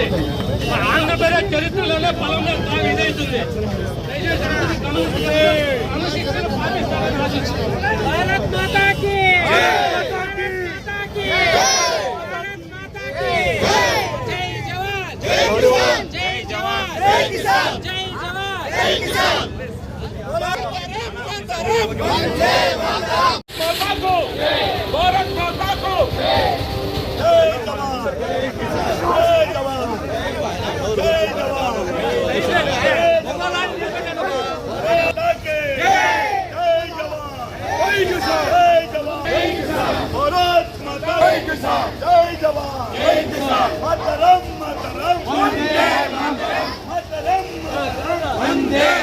చేసింది ఆంధ్రప్రదేశ్ చరిత్రలోనే పొలంలో బాగా ఇదైతుంది క్రమశిక్షణ పాటిస్తారని ఆశిస్తున్నాం భారత్ మాతాకి Jai Mata! किसान जय जवान जय किसान मातरम मातरम वंदे मातरम मातरम मातरम वंदे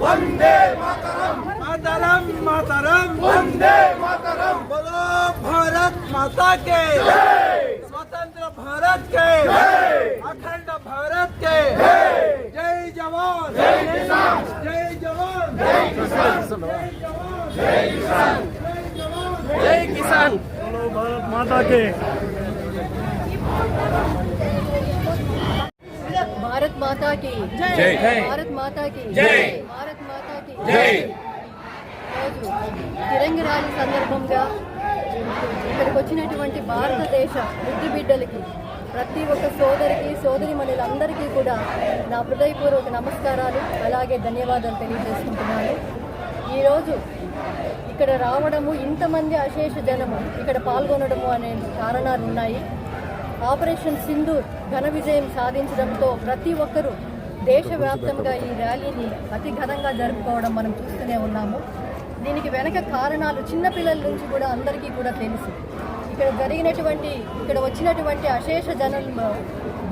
वंदे मातरम। मातरम मातरम। वंदे मातरम। बोलो भारत माता के। स्वतंत्र भारत के। अखंड भारत के। जय। जवान। जय किसान। जय जवान। जय किसान। जय किसान। जय किसान। भारत माता के। కి జై. భారత్ మాతా కి జై. భారత్ మాతా కి జై. రోజు తిరంగ ర్యాలీ సందర్భంగా ఇక్కడికి వచ్చినటువంటి భారతదేశ బుద్ధి బిడ్డలకి ప్రతి ఒక్క సోదరికి సోదరి మనులందరికీ కూడా నా హృదయపూర్వక నమస్కారాలు అలాగే ధన్యవాదాలు తెలియజేసుకుంటున్నాను. ఈరోజు ఇక్కడ రావడము ఇంతమంది అశేష జనము ఇక్కడ పాల్గొనడము అనే కారణాలు ఉన్నాయి ఆపరేషన్ సింధూర్ ఘన విజయం సాధించడంతో ప్రతి ఒక్కరూ దేశవ్యాప్తంగా ఈ ర్యాలీని అతి ఘనంగా జరుపుకోవడం మనం చూస్తూనే ఉన్నాము. దీనికి వెనక కారణాలు చిన్నపిల్లల నుంచి కూడా అందరికీ కూడా తెలుసు. ఇక్కడ జరిగినటువంటి ఇక్కడ వచ్చినటువంటి అశేష జనంలో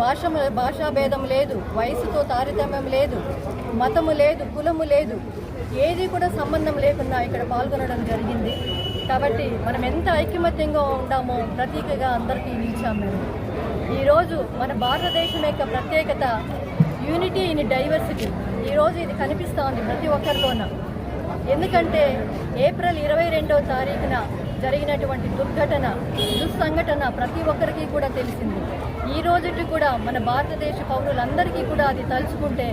భాష భాషాభేదం లేదు వయసుతో తారతమ్యం లేదు మతము లేదు కులము లేదు ఏది కూడా సంబంధం లేకుండా ఇక్కడ పాల్గొనడం జరిగింది. కాబట్టి మనం ఎంత ఐకమత్యంగా ఉండామో ప్రతీకగా అందరికీ నిలిచాం మేము. ఈరోజు మన భారతదేశం యొక్క ప్రత్యేకత యూనిటీ ఇన్ డైవర్సిటీ ఈరోజు ఇది కనిపిస్తూ ఉంది ప్రతి ఒక్కరిలోన? ఎందుకంటే ఏప్రిల్ ఇరవై రెండవ తారీఖున జరిగినటువంటి దుర్ఘటన దుస్సంఘటన ప్రతి ఒక్కరికి కూడా తెలిసింది. ఈ రోజుకి కూడా మన భారతదేశ పౌరులందరికీ కూడా అది తలుచుకుంటే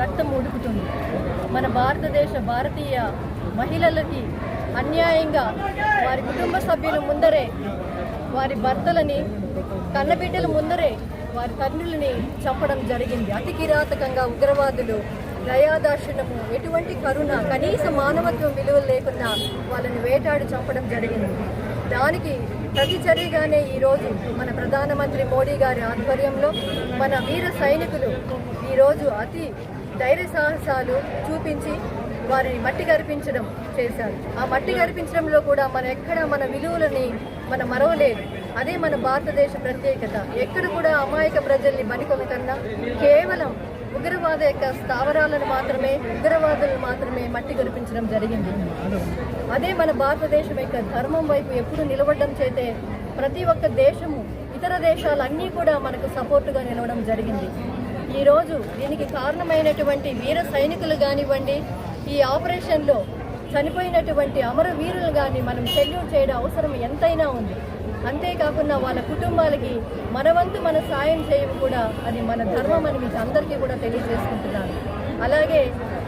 రక్తం ఉడుకుతుంది. మన భారతదేశ భారతీయ మహిళలకి అన్యాయంగా వారి కుటుంబ సభ్యుల ముందరే వారి భర్తలని కన్నబిడ్డల ముందరే వారి తండ్రులని చంపడం జరిగింది. అతి కిరాతకంగా ఉగ్రవాదులు దయాదాక్షిణము ఎటువంటి కరుణ కనీస మానవత్వం విలువలు లేకుండా వాళ్ళని వేటాడి చంపడం జరిగింది. దానికి ప్రతిచర్యగానే ఈరోజు మన ప్రధానమంత్రి మోడీ గారి ఆధ్వర్యంలో మన వీర సైనికులు ఈరోజు అతి ధైర్య సాహసాలు చూపించి వారిని మట్టి గరిపించడం చేశారు. ఆ మట్టి గరిపించడంలో కూడా మన ఎక్కడ మన విలువలని మన మరవలేదు అదే మన భారతదేశ ప్రత్యేకత. ఎక్కడ కూడా అమాయక ప్రజల్ని బలికొనకన్నా కేవలం ఉగ్రవాద యొక్క స్థావరాలను మాత్రమే ఉగ్రవాదులను మాత్రమే మట్టి గరిపించడం జరిగింది. అదే మన భారతదేశం యొక్క ధర్మం వైపు ఎప్పుడు నిలబడడం చేతే ప్రతి ఒక్క దేశము ఇతర దేశాలన్నీ కూడా మనకు సపోర్టుగా నిలవడం జరిగింది. ఈరోజు దీనికి కారణమైనటువంటి వీర సైనికులు కానివ్వండి ఈ ఆపరేషన్లో చనిపోయినటువంటి అమరవీరులు కానీ మనం సెల్యూట్ చేయడం అవసరం ఎంతైనా ఉంది. అంతేకాకుండా వాళ్ళ కుటుంబాలకి మనవంతు మన సాయం చేయడం కూడా అది మన ధర్మం అని మీకు అందరికీ కూడా తెలియజేసుకుంటున్నాను. అలాగే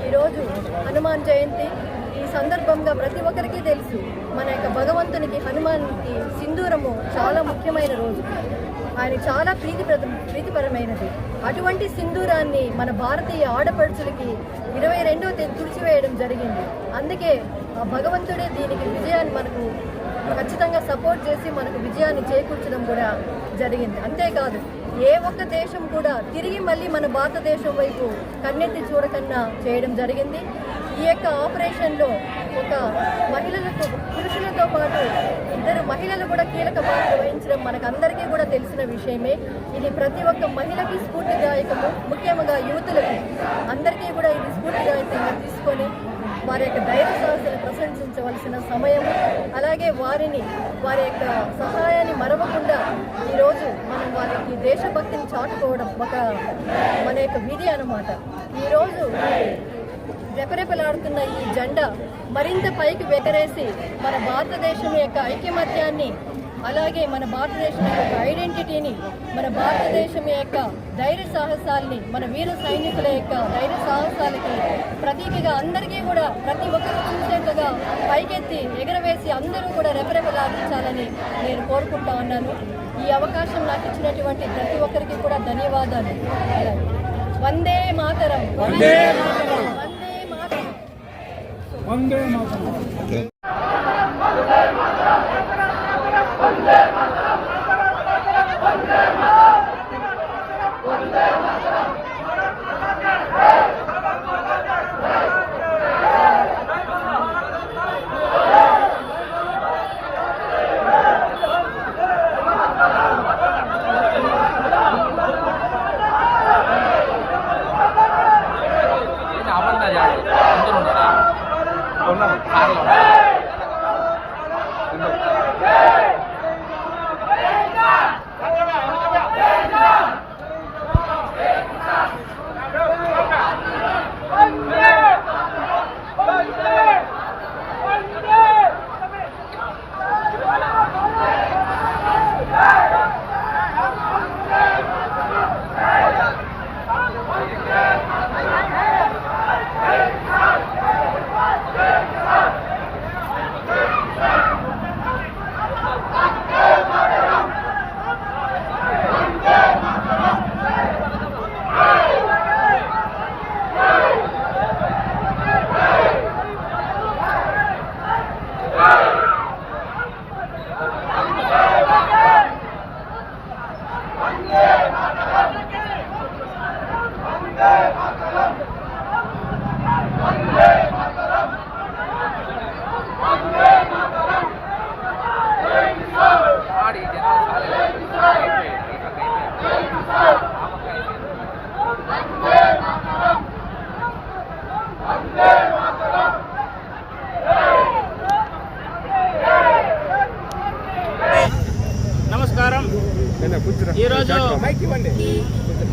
ఈరోజు హనుమాన్ జయంతి ఈ సందర్భంగా ప్రతి ఒక్కరికి తెలుసు మన యొక్క భగవంతునికి హనుమాన్కి సింధూరము చాలా ముఖ్యమైన రోజు. ఆయన చాలా ప్రీతి ప్రీతిపరమైనది. అటువంటి సింధూరాన్ని మన భారతీయ ఆడపడుచులకి ఇరవై రెండవ తేదీ తుడిచివేయడం జరిగింది. అందుకే ఆ భగవంతుడే దీనికి విజయాన్ని మనకు ఖచ్చితంగా సపోర్ట్ చేసి మనకు విజయాన్ని చేకూర్చడం కూడా జరిగింది. అంతేకాదు ఏ ఒక్క దేశం కూడా తిరిగి మళ్ళీ మన భారతదేశం వైపు కన్నెత్తి చూడకన్నా చేయడం జరిగింది. ఈ యొక్క ఆపరేషన్లో ఒక మహిళలకు పురుషులతో పాటు మహిళలు కూడా కీలక పాత్ర వహించడం మనకందరికీ కూడా తెలిసిన విషయమే. ఇది ప్రతి ఒక్క మహిళకి స్ఫూర్తిదాయకము. ముఖ్యంగా యువతులకి అందరికీ కూడా ఇది స్ఫూర్తిదాయకంగా తీసుకొని వారి యొక్క ధైర్య సాహసాలు ప్రశంసించవలసిన సమయం అలాగే వారిని వారి యొక్క సహాయాన్ని మరవకుండా ఈరోజు మనం వారికి దేశభక్తిని చాటుకోవడం ఒక మన యొక్క విధి అన్నమాట. ఈరోజు రెపరెపలాడుతున్న ఈ జెండా మరింత పైకి వెకరేసి మన భారతదేశం యొక్క ఐక్యమత్యాన్ని అలాగే మన భారతదేశం యొక్క ఐడెంటిటీని మన భారతదేశం యొక్క ధైర్య సాహసాల్ని మన వీర సైనికుల యొక్క ధైర్య సాహసాలకి ప్రతీకగా అందరికీ కూడా ప్రతి ఒక్కరు చూసేట్టుగా పైకెత్తి ఎగరవేసి అందరూ కూడా రెపరెపలాడించాలని నేను కోరుకుంటా ఉన్నాను. ఈ అవకాశం నాకు ఇచ్చినటువంటి ప్రతి ఒక్కరికి కూడా ధన్యవాదాలు. అలాగే వందే మాతరం. వందే మాతరం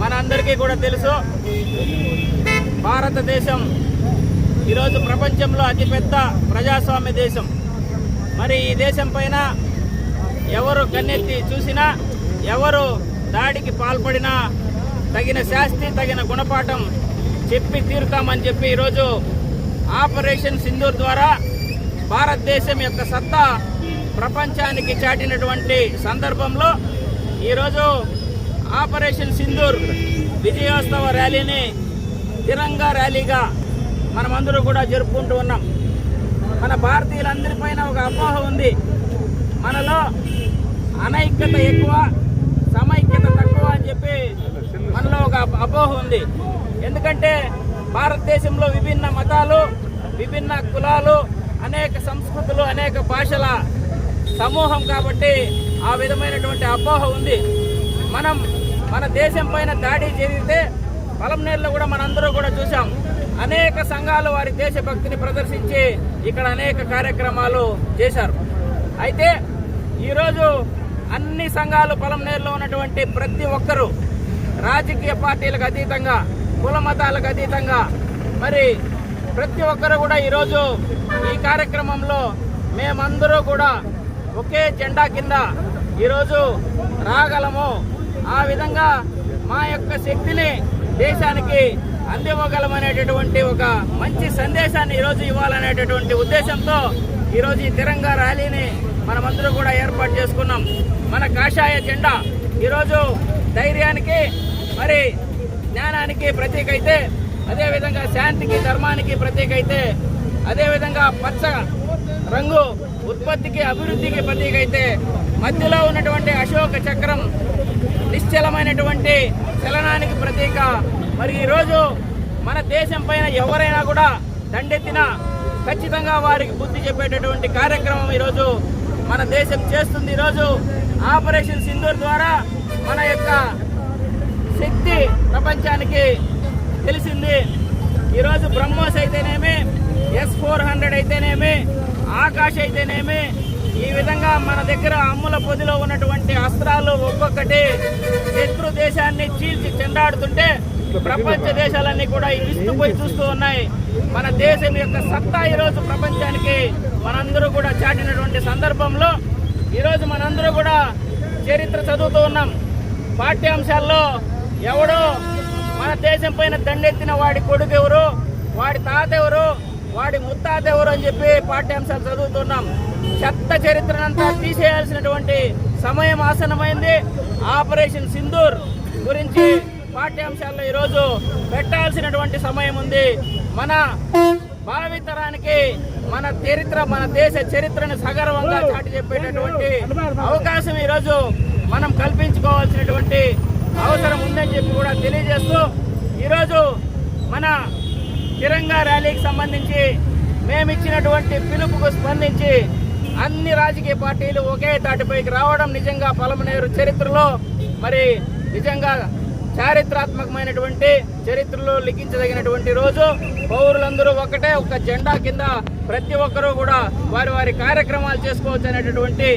మనందరికీ కూడా తెలుసు భారతదేశం ఈరోజు ప్రపంచంలో అతిపెద్ద ప్రజాస్వామ్య దేశం. మరి ఈ దేశం పైన ఎవరు కన్నెత్తి చూసినా ఎవరు దాడికి పాల్పడినా తగిన శాస్తి తగిన గుణపాఠం చెప్పి తీరుతామని చెప్పి ఈరోజు ఆపరేషన్ సింధూర్ ద్వారా భారతదేశం యొక్క సత్తా ప్రపంచానికి చాటినటువంటి సందర్భంలో ఈరోజు ఆపరేషన్ సింధూర్ విజయోత్సవ ర్యాలీని తిరంగా ర్యాలీగా మనమందరూ కూడా జరుపుకుంటూ ఉన్నాం. మన భారతీయులందరిపైన ఒక అపోహ ఉంది. మనలో అనైక్యత ఎక్కువ సమైక్యత తక్కువ అని చెప్పి మనలో ఒక అపోహ ఉంది. ఎందుకంటే భారతదేశంలో విభిన్న మతాలు విభిన్న కులాలు అనేక సంస్కృతులు అనేక భాషల సమూహం కాబట్టి ఆ విధమైనటువంటి అపోహ ఉంది. మనం మన దేశం పైన దాడి జరిగితే పొలంనేరులో కూడా మనందరూ కూడా చూసాం అనేక సంఘాలు వారి దేశభక్తిని ప్రదర్శించి ఇక్కడ అనేక కార్యక్రమాలు చేశారు. అయితే ఈరోజు అన్ని సంఘాలు పొలంనేరులో ఉన్నటువంటి ప్రతి ఒక్కరూ రాజకీయ పార్టీలకు అతీతంగా కుల మతాలకు అతీతంగా మరి ప్రతి ఒక్కరు కూడా ఈరోజు ఈ కార్యక్రమంలో మేమందరూ కూడా ఒకే జెండా కింద ఈరోజు రాగలము. ఆ విధంగా మా యొక్క శక్తిని దేశానికి అందివ్వగలమనేటటువంటి ఒక మంచి సందేశాన్ని ఈరోజు ఇవ్వాలనేటటువంటి ఉద్దేశంతో ఈరోజు ఈ తిరంగా ర్యాలీని మనమందరం కూడా ఏర్పాటు చేసుకున్నాం. మన కాషాయ జెండా ఈరోజు ధైర్యానికి మరి జ్ఞానానికి ప్రతీక అయితే అదేవిధంగా శాంతికి ధర్మానికి ప్రతీక అయితే అదేవిధంగా పచ్చ రంగు ఉత్పత్తికి అభివృద్ధికి ప్రతీక అయితే మధ్యలో ఉన్నటువంటి అశోక చక్రం నిశ్చలమైనటువంటి చలనానికి ప్రతీక. మరి ఈరోజు మన దేశం పైన ఎవరైనా కూడా దండెత్తిన ఖచ్చితంగా వారికి బుద్ధి చెప్పేటటువంటి కార్యక్రమం ఈరోజు మన దేశం చేస్తుంది. ఈరోజు ఆపరేషన్ సింధూర్ ద్వారా మన యొక్క శక్తి ప్రపంచానికి తెలిసింది. ఈరోజు బ్రహ్మోస్ అయితేనేమి ఎస్ ఫోర్ హండ్రెడ్ అయితేనేమి ఆకాష్ అయితేనేమి ఈ విధంగా మన దగ్గర అమ్ముల పొదిలో ఉన్నటువంటి అస్త్రాలు ఒక్కొక్కటి శత్రు దేశాన్ని చీల్చి చెండాడుతుంటే ప్రపంచ దేశాలన్నీ కూడా విస్తుపోయి చూస్తూ ఉన్నాయి. మన దేశం యొక్క సత్తా ఈరోజు ప్రపంచానికి మనందరూ కూడా చాటినటువంటి సందర్భంలో ఈరోజు మనందరూ కూడా చరిత్ర చదువుతూ ఉన్నాం. పాఠ్యాంశాల్లో ఎవడో మన దేశం పైన దండెత్తిన వాడి కొడుకు ఎవరు వాడి తాత ఎవరు వాడి ముత్తాత ఎవరు అని చెప్పి పాఠ్యాంశాలు చదువుతున్నాం. చెత్త చరిత్రనంతా తీసేయాల్సినటువంటి సమయం ఆసనమైంది ఆపరేషన్ సింధూర్ గురించి పాఠ్యాంశాల్లో ఈరోజు పెట్టాల్సినటువంటి సమయం ఉంది. మన భావితరానికి మన చరిత్ర మన దేశ చరిత్రను సగర్వంగా చాటి చెప్పేటటువంటి అవకాశం ఈరోజు మనం కల్పించుకోవాల్సినటువంటి అవసరం ఉందని చెప్పి కూడా తెలియజేస్తూ ఈరోజు మన తిరంగా ర్యాలీకి సంబంధించి మేమిచ్చినటువంటి పిలుపుకు స్పందించి అన్ని రాజకీయ పార్టీలు ఒకే తాటిపైకి రావడం నిజంగా పలమనేరు చరిత్రలో మరి నిజంగా చారిత్రాత్మకమైనటువంటి చరిత్రలో లిఖించదగినటువంటి రోజు. పౌరులందరూ ఒకటే ఒక జెండా కింద ప్రతి ఒక్కరూ కూడా వారి వారి కార్యక్రమాలు చేసుకోవచ్చు అనేటటువంటి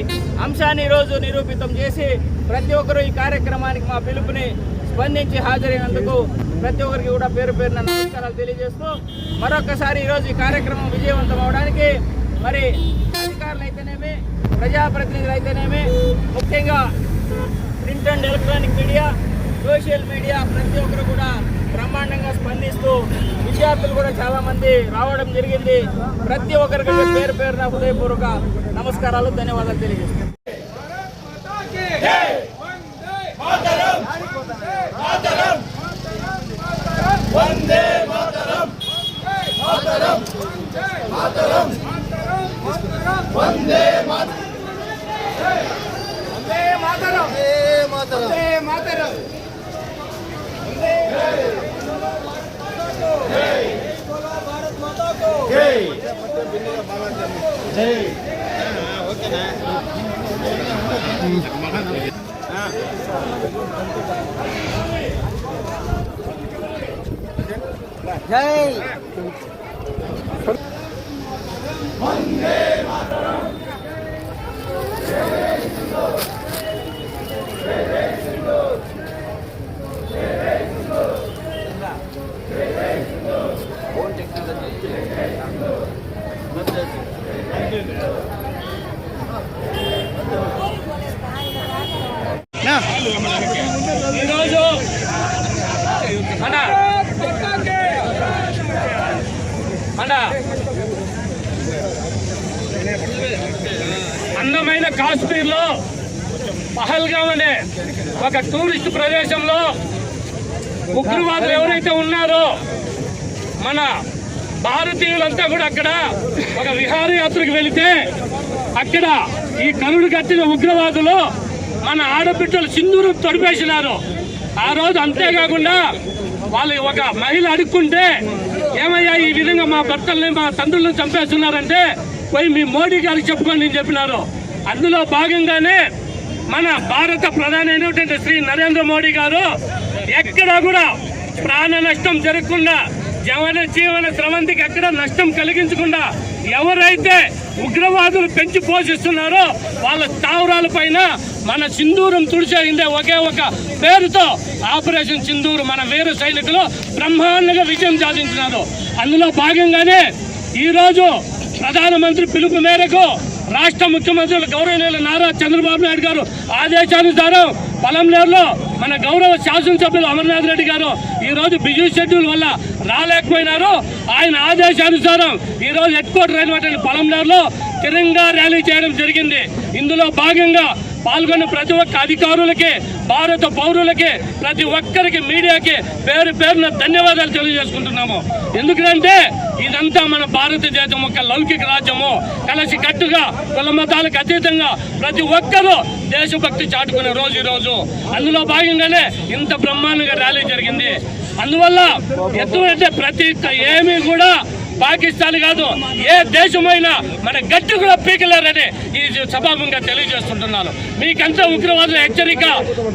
అంశాన్ని ఈరోజు నిరూపితం చేసి ప్రతి ఒక్కరూ ఈ కార్యక్రమానికి మా పిలుపుని స్పందించి హాజరైనందుకు ప్రతి ఒక్కరికి కూడా పేరు పేరున నమస్కారాలు తెలియజేస్తూ మరొకసారి ఈరోజు ఈ కార్యక్రమం విజయవంతం అవడానికి మరి అధికారులు అయితేనేమి ప్రజాప్రతినిధులు అయితేనేమి ముఖ్యంగా print and electronic media social media ప్రతి ఒక్కరు కూడా బ్రహ్మాండంగా స్పందిస్తూ విద్యార్థులు కూడా చాలామంది రావడం జరిగింది. ప్రతి ఒక్కరికి పేరు పేరున హృదయపూర్వక నమస్కారాలు ధన్యవాదాలు తెలియజేస్తాను ఈరోజు మన మన అందమైన కాశ్మీర్లో పహల్గామ్ అనే ఒక టూరిస్ట్ ప్రదేశంలో ఉగ్రవాదులు ఎవరైతే ఉన్నారో మన భారతీయులంతా కూడా అక్కడ ఒక విహారయాత్రకు వెళితే అక్కడ ఈ కరుడు కట్టిన ఉగ్రవాదులు మన ఆడబిడ్డలు సింధూరు తొడిపేసినారు. ఆ రోజు అంతేకాకుండా వాళ్ళు ఒక మహిళ అడుక్కుంటే ఏమయ్యా ఈ విధంగా మా భర్తల్ని మా తండ్రులను చంపేస్తున్నారంటే పోయి మీ మోడీ గారికి చెప్పుకోండి అని చెప్పినారు. అందులో భాగంగానే మన భారత ప్రధాని అయినటువంటి శ్రీ నరేంద్ర మోడీ గారు ఎక్కడా కూడా ప్రాణ నష్టం జరగకుండా జవన జీవన స్రవంతికి ఎక్కడ నష్టం కలిగించకుండా ఎవరైతే ఉగ్రవాదులు పెంచి పోషిస్తున్నారో వాళ్ళ స్థావరాల పైన మన సింధూరం తుడిచేయిందే ఒకే ఒక పేరుతో ఆపరేషన్ సింధూరు మన వీర సైనికులు బ్రహ్మాండంగా విజయం సాధించినారు. అందులో భాగంగానే ఈరోజు ప్రధానమంత్రి పిలుపు మేరకు రాష్ట్ర ముఖ్యమంత్రులు గౌరవనీయులు నారా చంద్రబాబు నాయుడు గారు ఆదేశానుసారం పొలంనేరులో మన గౌరవ శాసనసభ్యులు అమర్నాథ్ రెడ్డి గారు ఈరోజు బిజీ షెడ్యూల్ వల్ల రాలేకపోయినారు. ఆయన ఆదేశానుసారం ఈ రోజు హెడ్ క్వార్టర్ అయినటువంటి పొలంనేరులో తిరంగా ర్యాలీ చేయడం జరిగింది. ఇందులో భాగంగా పాల్గొన్న ప్రతి ఒక్క అధికారులకి భారత పౌరులకి ప్రతి ఒక్కరికి మీడియాకి పేరు పేరున ధన్యవాదాలు తెలియజేసుకుంటున్నాము. ఎందుకంటే ఇదంతా మన భారతదేశం ఒక లౌకిక రాజ్యము. కలిసి కట్టుగా కుల మతాలకు అతీతంగా ప్రతి ఒక్కరూ దేశభక్తి చాటుకునే రోజు ఈరోజు. రోజు అందులో భాగంగానే ఇంత బ్రహ్మాండంగా ర్యాలీ జరిగింది. అందువల్ల ఎటువంటి ప్రతి ఏమీ కూడా పాకిస్తాన్ కాదు ఏ దేశమైనా మన గట్టి కూడా పీకలేరని ఈ సభాముఖంగా తెలియజేస్తుంటున్నాను. మీకంతా ఉగ్రవాదుల హెచ్చరిక.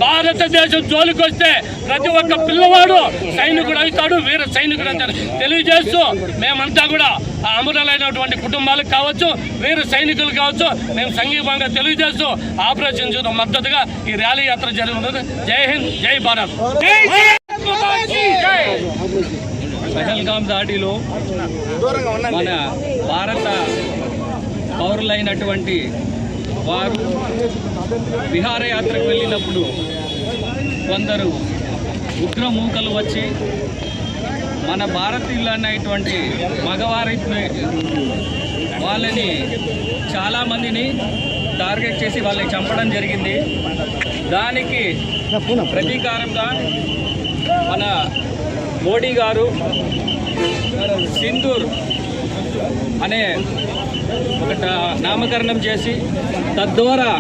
భారతదేశం జోలికొస్తే ప్రతి ఒక్క పిల్లవాడు సైనికుడు అవుతాడు వీర సైనికుడు అవుతాడు. తెలియజేస్తూ మేమంతా కూడా అమరులైనటువంటి కుటుంబాలకు కావచ్చు వీర సైనికులు కావచ్చు మేము సంఘీభంగా తెలియజేస్తూ ఆపరేషన్ చూద్దాం మద్దతుగా ఈ ర్యాలీ యాత్ర జరుగుతుంది. జై హింద్ జై భారత్. పహల్గాం దాడిలో మన భారత పౌరులైనటువంటి వారు విహారయాత్రకు వెళ్ళినప్పుడు కొందరు ఉగ్రమూకలు వచ్చి మన భారతీయులు అనేటువంటి మగవారి వాళ్ళని చాలామందిని టార్గెట్ చేసి వాళ్ళని చంపడం జరిగింది. దానికి ప్రతీకారంగా మన మోడీ గారు సింధూర్ అనే ఒక నామకరణం చేసి తద్వారా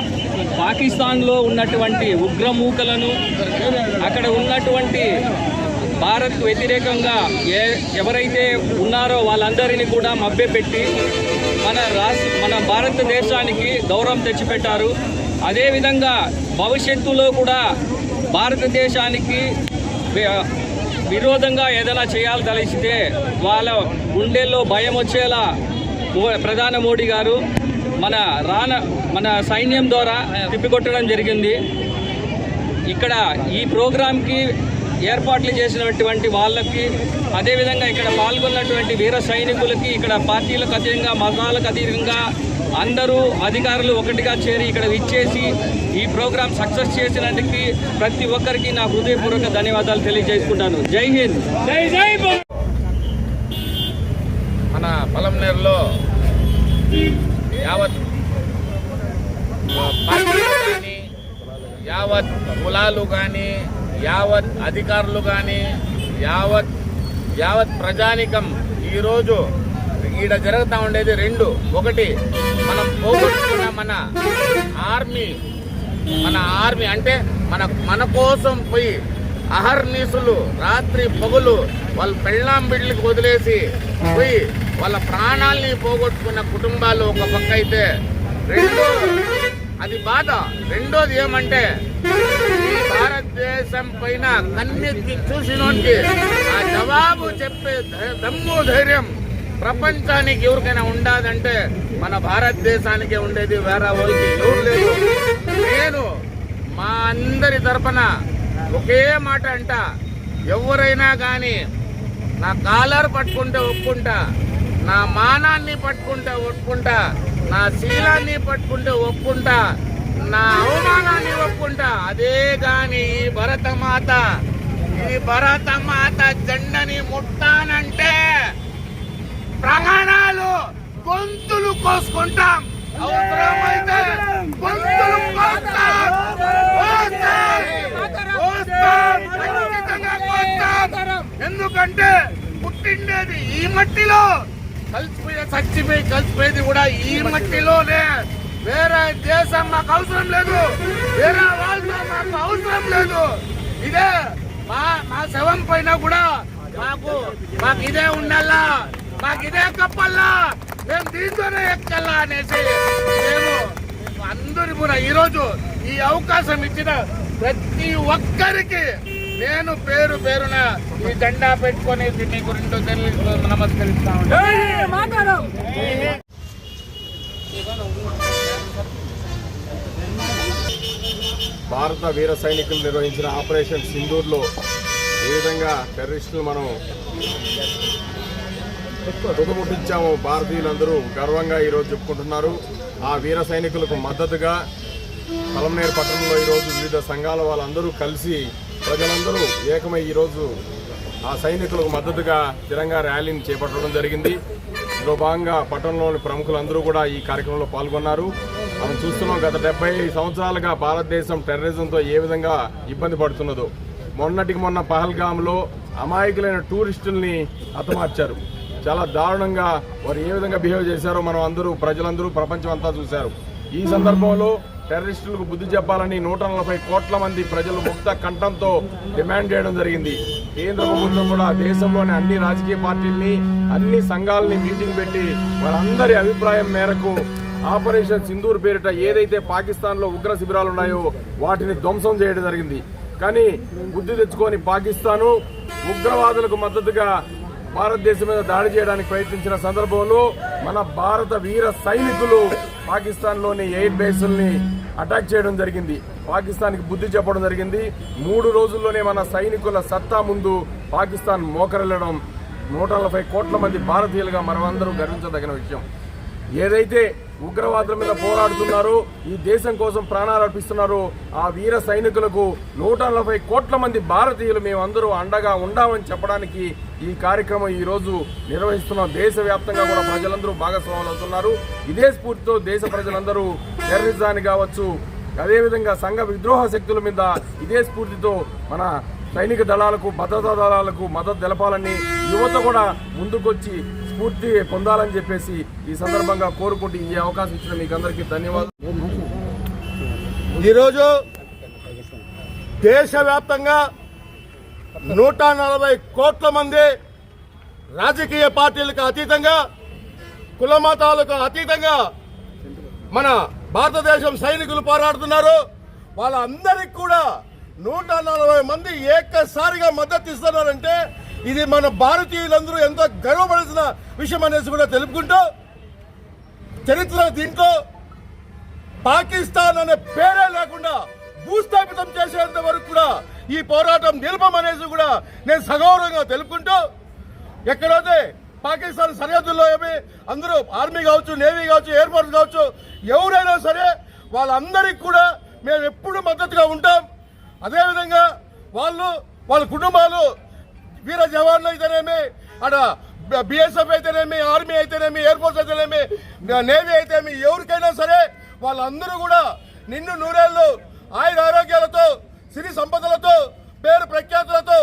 పాకిస్తాన్లో ఉన్నటువంటి ఉగ్రమూకలను అక్కడ ఉన్నటువంటి భారత్ వ్యతిరేకంగా ఏ ఎవరైతే ఉన్నారో వాళ్ళందరినీ కూడా మభ్యపెట్టి మన రాష్ట్ర మన భారతదేశానికి గౌరవం తెచ్చిపెట్టారు. అదేవిధంగా భవిష్యత్తులో కూడా భారతదేశానికి విరోధంగా ఏదైనా చేయాలి తలిస్తే వాళ్ళ గుండెల్లో భయం వచ్చేలా ప్రధాని మోడీ గారు మన రాన మన సైన్యం ద్వారా తిప్పికొట్టడం జరిగింది. ఇక్కడ ఈ ప్రోగ్రాంకి ఏర్పాట్లు చేసినటువంటి వాళ్ళకి అదేవిధంగా ఇక్కడ పాల్గొన్నటువంటి వీర సైనికులకి ఇక్కడ పార్టీలకు అతీతంగా మతాలకు అతీతంగా అందరూ అధికారులు ఒకటిగా చేరి ఇక్కడ విచ్చేసి ఈ ప్రోగ్రాం సక్సెస్ చేసినందుకు ప్రతి ఒక్కరికి నా హృదయపూర్వక ధన్యవాదాలు తెలియజేసుకుంటాను. జై హింద్. జై జై భారత్ మన పొలంనేరులో యావత్ యావత్ కులాలు కానీ యావత్ అధికారులు కానీ యావత్ యావత్ ప్రజానికం ఈరోజు ఈడ జరుగుతూ ఉండేది రెండు. ఒకటి పోగొట్టుకున్న మన ఆర్మీ. మన ఆర్మీ అంటే మన మన కోసం పోయి అహర్నీసులు రాత్రి పగులు వాళ్ళ పెళ్ళాం బిడ్లకు వదిలేసి పోయి వాళ్ళ ప్రాణాల్ని పోగొట్టుకున్న కుటుంబాలు ఒక పక్క అయితే రెండో అది బాధ. రెండోది ఏమంటే ఈ భారతదేశం పైన కన్నెత్తి చూసినోనికి ఆ జవాబు చెప్పే దమ్ము ధైర్యం ప్రపంచానికి ఎవరికైనా ఉండాలంటే మన భారతదేశానికే ఉండేది వేరే వాళ్ళకి ఎవరు లేదు నేను మా అందరి తరపున ఒకే మాట అంట. ఎవరైనా కానీ నా కాలర్ పట్టుకుంటే ఒప్పుకుంటా నా మానాన్ని పట్టుకుంటే ఒప్పుకుంటా నా శీలాన్ని పట్టుకుంటే ఒప్పుకుంటా నా అవమానాన్ని ఒప్పుకుంటా. అదే గాని ఈ భరతమాత ఈ భరతమాత జెండని ముట్టానంటే ప్రాణాలు గొంతులు కోసుకుంటాం. అవసరమైతే గొంతులు కోస్తాం. ఎందుకంటే పుట్టిండేది ఈ మట్టిలో. కలిసిపోయే చచ్చిపోయి కలిసిపోయేది కూడా ఈ మట్టిలోనే. వేరే దేశం మాకు అవసరం లేదు. వేరే వాళ్ళతో మాకు అవసరం లేదు. ఇదే మా మా శవం పైన కూడా మాకు మాకు ఇదే ఉండాలా? మాకు ఇదే కప్పల్లా. మేము దీంతోనే ఎక్కల్లా అనేసి మేము అందరి కూడా ఈరోజు ఈ అవకాశం ఇచ్చిన ప్రతి ఒక్కరికి నేను పేరు పేరున ఈ జెండా పెట్టుకొని మీ గురించి తెలుసు నమస్కరిస్తా ఉంటాను భారత వీర సైనికులు నిర్వహించిన ఆపరేషన్ సింధూర్లో ఏ విధంగా టెర్రరిస్టులు మనం తుదముట్టించాము భారతీయులందరూ గర్వంగా ఈరోజు చెప్పుకుంటున్నారు. ఆ వీర సైనికులకు మద్దతుగా పలమనేరు పట్టణంలో ఈరోజు వివిధ సంఘాల వాళ్ళందరూ కలిసి ప్రజలందరూ ఏకమై ఈరోజు ఆ సైనికులకు మద్దతుగా తిరంగా ర్యాలీని చేపట్టడం జరిగింది. ఇందులో భాగంగా పట్టణంలోని ప్రముఖులందరూ కూడా ఈ కార్యక్రమంలో పాల్గొన్నారు. మనం చూస్తున్నాం గత డెబ్బై సంవత్సరాలుగా భారతదేశం టెర్రరిజంతో ఏ విధంగా ఇబ్బంది పడుతున్నదో. మొన్నటికి మొన్న పహల్గామ్లో అమాయకులైన టూరిస్టుల్ని హతమార్చారు. చాలా దారుణంగా వారు ఏ విధంగా బిహేవ్ చేశారో మనం అందరూ ప్రజలందరూ ప్రపంచం అంతా చూశారు. ఈ సందర్భంలో టెర్రరిస్టులకు బుద్ధి చెప్పాలని నూట నలభై కోట్ల మంది ప్రజలు ముక్త కంఠంతో డిమాండ్ చేయడం జరిగింది. కేంద్ర ప్రభుత్వం కూడా దేశంలోని అన్ని రాజకీయ పార్టీల్ని అన్ని సంఘాలని మీటింగ్ పెట్టి వారందరి అభిప్రాయం మేరకు ఆపరేషన్ సింధూర్ పేరిట ఏదైతే పాకిస్తాన్లో ఉగ్ర శిబిరాలు ఉన్నాయో వాటిని ధ్వంసం చేయడం జరిగింది. కానీ బుద్ధి తెచ్చుకొని పాకిస్తాను ఉగ్రవాదులకు మద్దతుగా భారతదేశం మీద దాడి చేయడానికి ప్రయత్నించిన సందర్భంలో మన భారత వీర సైనికులు పాకిస్తాన్లోని ఎయిర్ బేసుల్ని అటాక్ చేయడం జరిగింది. పాకిస్తాన్కి బుద్ధి చెప్పడం జరిగింది. మూడు రోజుల్లోనే మన సైనికుల సత్తా ముందు పాకిస్తాన్ మోకరిల్లడం నూట నలభై కోట్ల మంది భారతీయులుగా మనమందరూ గర్వించదగిన విషయం. ఏదైతే ఉగ్రవాదుల మీద పోరాడుతున్నారు. ఈ దేశం కోసం ప్రాణాలు అర్పిస్తున్నారు. ఆ వీర సైనికులకు నూట నలభై కోట్ల మంది భారతీయులు మేమందరూ అండగా ఉండామని చెప్పడానికి ఈ కార్యక్రమం ఈరోజు నిర్వహిస్తున్న నిర్వహిస్తున్నాం. దేశవ్యాప్తంగా కూడా ప్రజలందరూ భాగస్వాములు అవుతున్నారు. ఇదే స్ఫూర్తితో దేశ ప్రజలందరూ టెర్రరిజాన్ని కావచ్చు అదేవిధంగా సంఘ విద్రోహ శక్తుల మీద ఇదే స్ఫూర్తితో మన సైనిక దళాలకు భద్రతా దళాలకు మద్దతు తెలపాలని యువత కూడా ముందుకొచ్చి స్ఫూర్తి పొందాలని చెప్పేసి ఈ సందర్భంగా కోరుకుంటూ ఈ అవకాశం ఇచ్చిన మీకు అందరికీ ధన్యవాదాలు. ఈరోజు దేశవ్యాప్తంగా నూట నలభై కోట్ల మంది రాజకీయ పార్టీలకు అతీతంగా కుల మతాలకు అతీతంగా మన భారతదేశం సైనికులు పోరాడుతున్నారు. వాళ్ళందరికీ కూడా నూట నలభై మంది ఏకసారిగా మద్దతు ఇస్తున్నారంటే ఇది మన భారతీయులందరూ ఎంతో గర్వపడాల్సిన విషయం అనేసి కూడా తెలుపుకుంటూ చరిత్ర దీంట్లో పాకిస్తాన్ అనే పేరే లేకుండా భూస్థాపితం చేసేంత వరకు కూడా ఈ పోరాటం నిలపమనేసి కూడా నేను సగౌరవంగా తెలుపుకుంటూ ఎక్కడైతే పాకిస్తాన్ సరిహద్దుల్లో ఏమి అందరూ ఆర్మీ కావచ్చు నేవీ కావచ్చు ఎయిర్ ఫోర్స్ కావచ్చు ఎవరైనా సరే వాళ్ళందరికీ కూడా మేము ఎప్పుడు మద్దతుగా ఉంటాం. అదేవిధంగా వాళ్ళు వాళ్ళ కుటుంబాలు వీర జవాన్లు అయితేనేమి అక్కడ బిఎస్ఎఫ్ అయితేనేమి ఆర్మీ అయితేనేమి ఎయిర్ ఫోర్స్ అయితేనేమి నేవీ అయితేనేమి ఎవరికైనా సరే వాళ్ళందరూ కూడా నిన్ను నూరేళ్ళు ఆయుర ఆరోగ్యాలతో సిరి సంపదలతో పేరు ప్రఖ్యాతులతో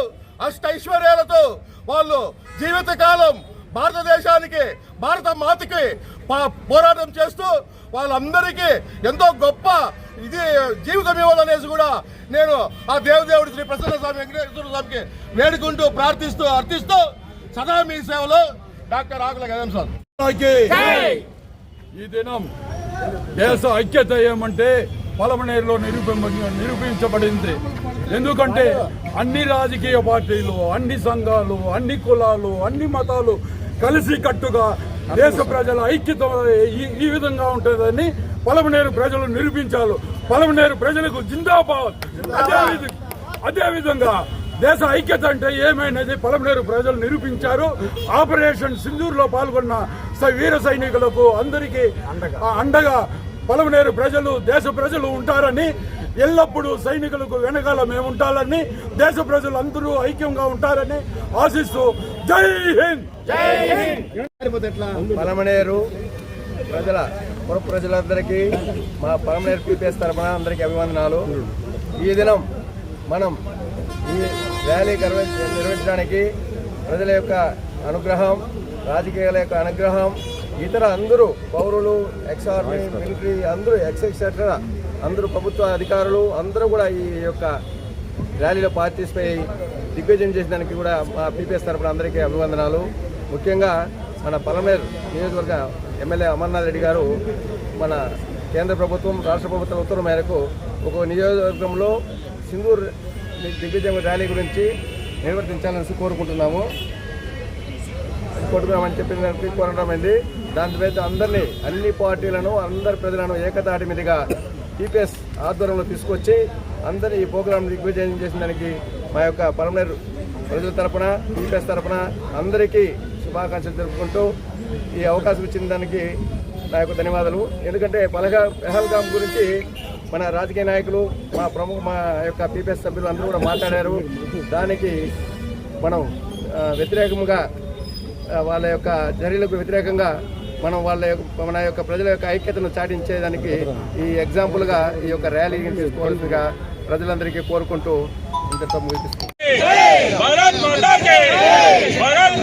అష్ట ఐశ్వర్యాలతో వాళ్ళు జీవితకాలం భారతదేశానికి భారత మాతకి పోరాటం చేస్తూ వాళ్ళందరికీ ఎంతో గొప్ప ఇది జీవితం ఇవ్వాలనేసి కూడా నేను ఆ దేవదేవుడి శ్రీ ప్రసన్న స్వామి వెంకటేశ్వర స్వామికి వేడుకుంటూ ప్రార్థిస్తూ అర్థిస్తూ సదా మీ సేవలో డాక్టర్ ఆకుల గదం సార్. ఈ దినం దేశ ఐక్యత ఏమంటే పలమనేరులో నిరూపింప నిరూపించబడింది. ఎందుకంటే అన్ని రాజకీయ పార్టీలు అన్ని సంఘాలు అన్ని కులాలు అన్ని మతాలు కలిసి కట్టుగా దేశ ప్రజల ఐక్యత ఈ- ఈ విధంగా ఉంటుందని పలమనేరు ప్రజలు నిరూపించారు. పలమనేరు ప్రజలకు జిందాబాద్. అదే విధ- అదే విధంగా దేశ ఐక్యత అంటే ఏమైనది పలమనేరు ప్రజలు నిరూపించారు. ఆపరేషన్ సింధూర్లో పాల్గొన్న స- వీర సైనికులకు అందరికీ అండగా పలమనేరు ప్రజలు దేశ ప్రజలు ఉంటారని ఎల్లప్పుడూ సైనికులకు వెనకాల మేము ఉంటారని దేశ ప్రజలు అందరూ ఐక్యంగా ఉంటారని ఆశిస్తూ జై హింద్! పలమనేరు ప్రజల పుర ప్రజలందరికీ మా పలమనేరు పీపీఎస్ తరఫున అందరికీ అభివందనాలు. ఈ దినం మనం ఈ ర్యాలీ నిర్వ- నిర్వహించడానికి ప్రజల యొక్క అనుగ్రహం రాజకీయాల యొక్క అనుగ్రహం ఇతర అందరూ పౌరులు ఎక్స్ ఆర్మీ మిలిటరీ అందరూ ఎక్స్ ఎక్సెట్రా అందరూ ప్రభుత్వ అధికారులు అందరూ కూడా ఈ యొక్క ర్యాలీలో పార్టిసిపై దిగ్విజయం చేసేదానికి కూడా మా పీపీఎస్ తరఫున అందరికీ అభివందనాలు. ముఖ్యంగా మన పలమేర్ నియోజకవర్గ ఎమ్మెల్యే అమర్నాథ్ రెడ్డి గారు మన కేంద్ర ప్రభుత్వం రాష్ట్ర ప్రభుత్వం ఉత్తర్వు మేరకు ఒక నియోజకవర్గంలో సింధూర్ దిగ్విజయం ర్యాలీ గురించి నిర్వర్తించాలని కోరుకుంటున్నాము. కొట్టుకున్నామని చెప్పిన దానికి కోరడమైంది దాని మీద అందరినీ అన్ని పార్టీలను అందరి ప్రజలను ఏకతాటి మీదుగా టీపీఎస్ ఆధ్వర్యంలో తీసుకొచ్చి అందరి ఈ ప్రోగ్రాం దిగ్విజయం చేసిన దానికి మా యొక్క పరమనేరు ప్రజల తరపున టీపీఎస్ తరపున అందరికీ శుభాకాంక్షలు జరుపుకుంటూ ఈ అవకాశం ఇచ్చిన దానికి నా యొక్క ధన్యవాదాలు. ఎందుకంటే పలగా పెహల్గాం గురించి మన రాజకీయ నాయకులు మా ప్రముఖ మా యొక్క పీపీఎస్ సభ్యులు అందరూ కూడా మాట్లాడారు. దానికి మనం వ్యతిరేకంగా వ్యతిరేకముగా వాళ్ళ యొక్క చర్యలకు వ్యతిరేకంగా మనం వాళ్ళ యొక్క మన యొక్క ప్రజల యొక్క ఐక్యతను చాటించేదానికి ఈ ఎగ్జాంపుల్గా ఈ యొక్క ర్యాలీని తీసుకోవాల్సిందిగా ప్రజలందరికీ కోరుకుంటూ ఇంత ముగిపిస్తుంది భారత్ భారత్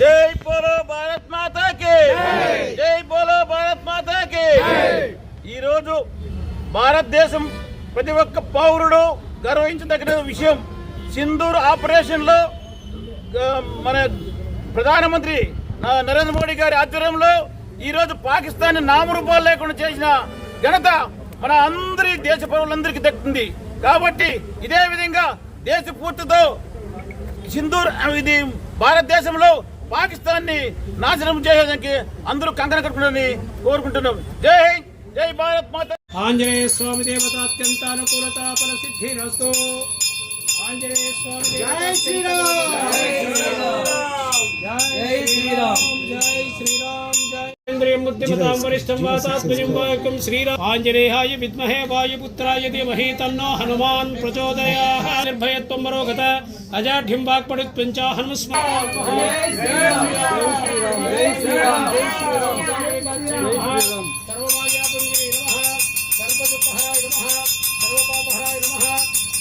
జై బోలో భారత్ మాతా కి జై బోలో భారత్ మాతా కి ఈ రోజు భారతదేశం ప్రతి ఒక్క పౌరుడు గర్వించదగిన విషయం. సింధూర్ ఆపరేషన్లో ఆ, మన ప్రధానమంత్రి నరేంద్ర మోడీ గారి ఆధ్వర్యంలో ఈ రోజు పాకిస్తాన్ నామరూపాలు లేకుండా చేసిన ఘనత మన అందరి దేశ పౌరులందరికీ దక్కుతుంది కాబట్టి ఇదే విధంగా దేశ పూర్తితో సింధూర్ ఇది భారతదేశంలో పాకిస్తాన్ని నాశనం చేయడానికి అందరూ కంకణ కట్టుకుని కోరుకుంటున్నాం. జై హింద్ జై భారత్ మాత. ఆంజనేయ స్వామి దేవత అత్యంత అనుకూలత ఫల సిద్ధిరస్తు. जय श्री राम जय श्री राम जय श्री राम मुद्दिमताम्बरिष्ठं श्रीराम आञ्जनेहाय विद्महे वायुपुत्राय धीमहि तन्नो हनुमान् प्रचोदयाः निर्भयत्वं मरोगत अजाढ्यं वाक्पटुत्वं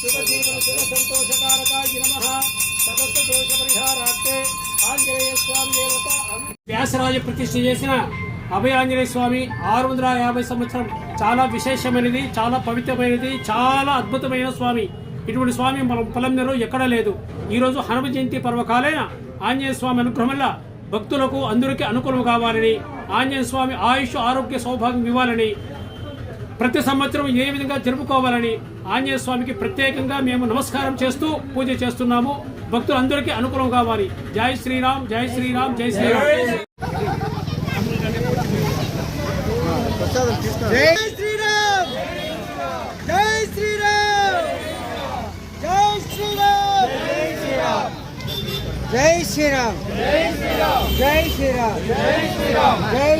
శుభజీవన సంతోషకారకాయ సమస్త దోష పరిహారార్థే ఆంజనేయ స్వామి దేవత వ్యాసరాజు ప్రతిష్ఠ చేసిన అభయాంజనేయ స్వామి ఆరు వందల యాభై సంవత్సరం చాలా విశేషమైనది చాలా పవిత్రమైనది చాలా అద్భుతమైన స్వామి. ఇటువంటి స్వామి మనం పొలంలో ఎక్కడా లేదు. ఈరోజు హనుమ జయంతి పర్వకాలైన ఆంజనేయ స్వామి అనుగ్రహం వల్ల భక్తులకు అందరికీ అనుకూలం కావాలని ఆంజనేయ స్వామి ఆయుష్ ఆరోగ్య సౌభాగ్యం ఇవ్వాలని ప్రతి సంవత్సరం ఏ విధంగా జరుపుకోవాలని ఆంజనేయ స్వామికి ప్రత్యేకంగా మేము నమస్కారం చేస్తూ పూజ చేస్తున్నాము భక్తులందరికీ అనుకూలం కావాలి జై శ్రీరామ్ జై శ్రీరామ్ జై శ్రీరామ్ జై శ్రీరామ్ జై శ్రీరామ్ జై శ్రీరామ్ జై శ్రీరామ్ జై శ్రీరామ్ జై శ్రీరామ్ జై